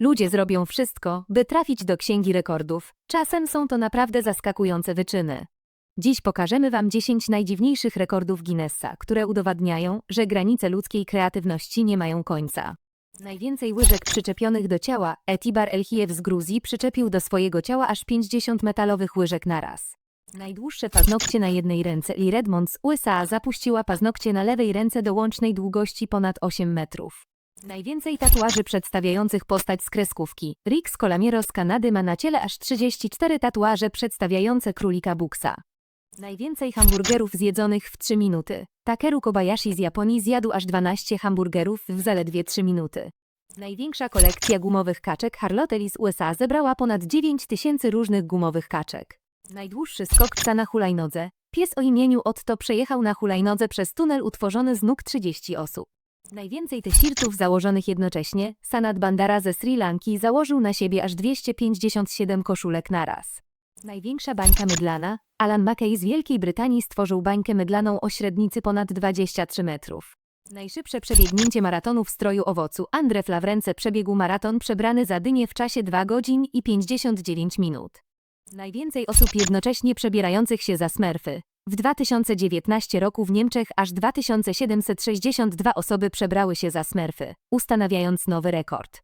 Ludzie zrobią wszystko, by trafić do księgi rekordów. Czasem są to naprawdę zaskakujące wyczyny. Dziś pokażemy Wam 10 najdziwniejszych rekordów Guinnessa, które udowadniają, że granice ludzkiej kreatywności nie mają końca. Najwięcej łyżek przyczepionych do ciała Etibar Elchijew z Gruzji przyczepił do swojego ciała aż 50 metalowych łyżek naraz. Najdłuższe paznokcie na jednej ręce Lee Redmond z USA zapuściła paznokcie na lewej ręce do łącznej długości ponad 8 metrów. Najwięcej tatuaży przedstawiających postać z kreskówki. Rick Scolamiero z Kanady ma na ciele aż 34 tatuaże przedstawiające królika Buksa. Najwięcej hamburgerów zjedzonych w 3 minuty. Takeru Kobayashi z Japonii zjadł aż 12 hamburgerów w zaledwie 3 minuty. Największa kolekcja gumowych kaczek Harlotte Lee z USA zebrała ponad 9 tysięcy różnych gumowych kaczek. Najdłuższy skok psa na hulajnodze. Pies o imieniu Otto przejechał na hulajnodze przez tunel utworzony z nóg 30 osób. Najwięcej t-shirtów założonych jednocześnie, Sanat Bandara ze Sri Lanki założył na siebie aż 257 koszulek naraz. Największa bańka mydlana, Alan Mackey z Wielkiej Brytanii stworzył bańkę mydlaną o średnicy ponad 23 metrów. Najszybsze przebiegnięcie maratonu w stroju owocu Andre Flawrence przebiegł maraton przebrany za dynię w czasie 2 godzin i 59 minut. Najwięcej osób jednocześnie przebierających się za smerfy. W 2019 roku w Niemczech aż 2762 osoby przebrały się za smerfy, ustanawiając nowy rekord.